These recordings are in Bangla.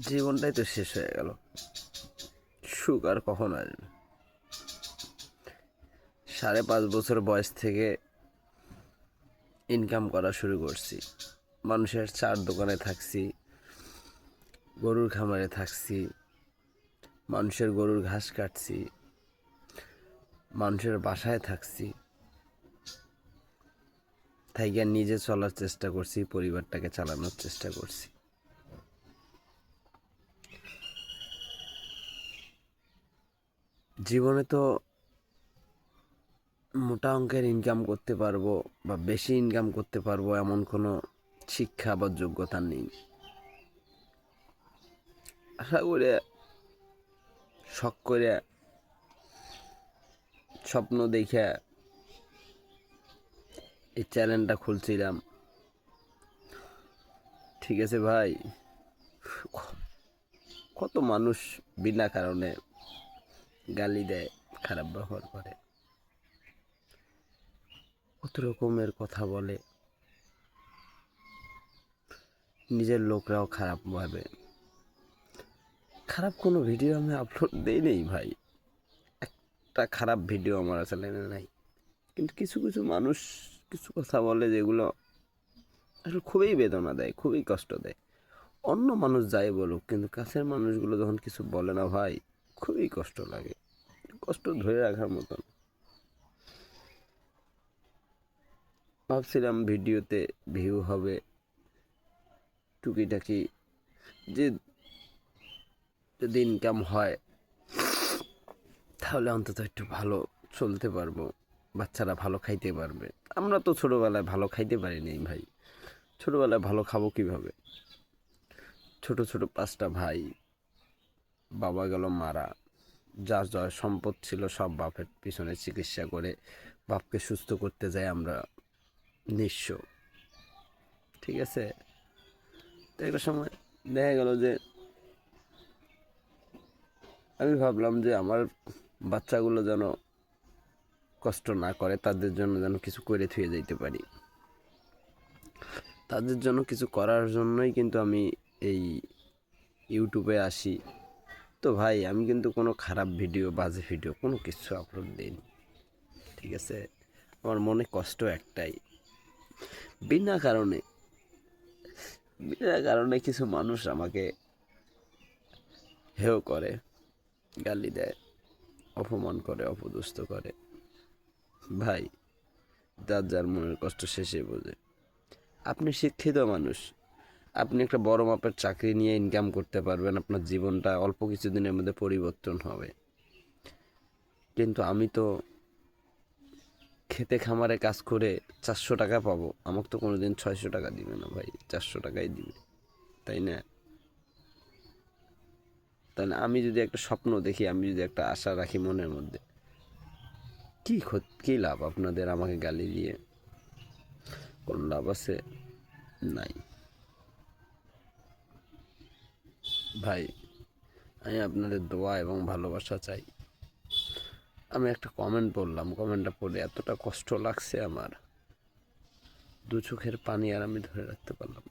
জীবনটাই তো শেষ হয়ে গেল। সুখ আর কখন আসবে সাড়ে পাঁচ বছর বয়স থেকে ইনকাম করা শুরু করছি। মানুষের চার দোকানে থাকছি, গরুর খামারে থাকছি, মানুষের গরুর ঘাস কাটছি, মানুষের বাসায় থাকছি। তাই নিজে চলার চেষ্টা করছি, পরিবারটাকে চালানোর চেষ্টা করছি। জীবনে তো মোটা অঙ্কের ইনকাম করতে পারব বা বেশি ইনকাম করতে পারব এমন কোনো শিক্ষা বা যোগ্যতা নেই। আশা করে, শখ করে, স্বপ্ন দেখে এই চ্যানেলটা খুলছিলাম। ঠিক আছে ভাই। কত মানুষ বিনা কারণে গালি দেয়, খারাপ ব্যবহার করে। কত রকমের কথা বলে। নিজের লোকরাও খারাপ ভাবে। খারাপ কোনো ভিডিও আমি আপলোড দেই নেই ভাই। একটা খারাপ ভিডিও আমার চ্যানেলে নাই। কিন্তু কিছু কিছু মানুষ কিছু কথা বলে যেগুলো আসলে খুবই বেদনা দেয়, খুবই কষ্ট দেয়। অন্য মানুষ যাই বলুক, কিন্তু কাছের মানুষগুলো যখন কিছু বলে না ভাই খুবই কষ্ট লাগে। কষ্ট ধরে রাখার মতন। ভাবছিলাম ভিডিওতে ভিউ হবে। টুকিটাকি যে যদি ইনকাম হয়, তাহলে অন্তত একটু ভালো চলতে পারব। বাচ্চারা ভালো খাইতে পারবে। আমরা তো ছোটোবেলায় ভালো খাইতে পারিনি ভাই। ছোটোবেলায় ভালো খাব কীভাবে? ছোট ছোট পাঁচটা ভাই বাবা গেল মারা। যার যার সম্পদ ছিল সব বাপের পিছনে চিকিৎসা করে বাপকে সুস্থ করতে যাই আমরা নিঃস্ব। ঠিক আছে? তো একটা সময় দেখা গেল যে আমি ভাবলাম যে আমার বাচ্চাগুলো যেন কষ্ট না করে, তাদের জন্য যেন কিছু করে থুয়ে যাইতে পারি। তাদের জন্য কিছু করার জন্যই কিন্তু আমি এই ইউটিউবে আসি। তো ভাই, আমি কিন্তু কোনো খারাপ ভিডিও, বাজে ভিডিও কোনো কিছু আপলোড দিইনি। ঠিক আছে? আমার মনে কষ্ট একটাই। বিনা কারণে বিনা কারণে কিছু মানুষ আমাকে হেও করে, গালি দেয়, অপমান করে, অপদস্থ করে। ভাই, যার যার মনের কষ্ট শেষে বোঝে। আপনি শিক্ষিত মানুষ আপনি একটা বড় মাপের চাকরি নিয়ে ইনকাম করতে পারবেন, আপনার জীবনটা অল্প কিছুদিনের মধ্যে পরিবর্তন হবে। কিন্তু আমি তো খেতে খামারে কাজ করে চারশো টাকা পাবো, আমাকে তো কোনো দিন ছয়শো টাকা দিবে না ভাই, চারশো টাকাই দিবে, তাই না? না আমি যদি একটা স্বপ্ন দেখি, আমি যদি একটা আশা রাখি মনের মধ্যে, কী ক্ষত কী লাভ আপনাদের আমাকে গালি দিয়ে? কোন লাভ আছে? নাই। ভাই, আমি আপনাদের দোয়া এবং ভালোবাসা চাই। আমি একটা কমেন্ট পড়লাম কমেন্টটা পড়ে এতটা কষ্ট লাগছে আমার। দু চোখের পানি আর আমি ধরে রাখতে পারলাম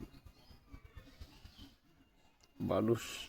মানুষ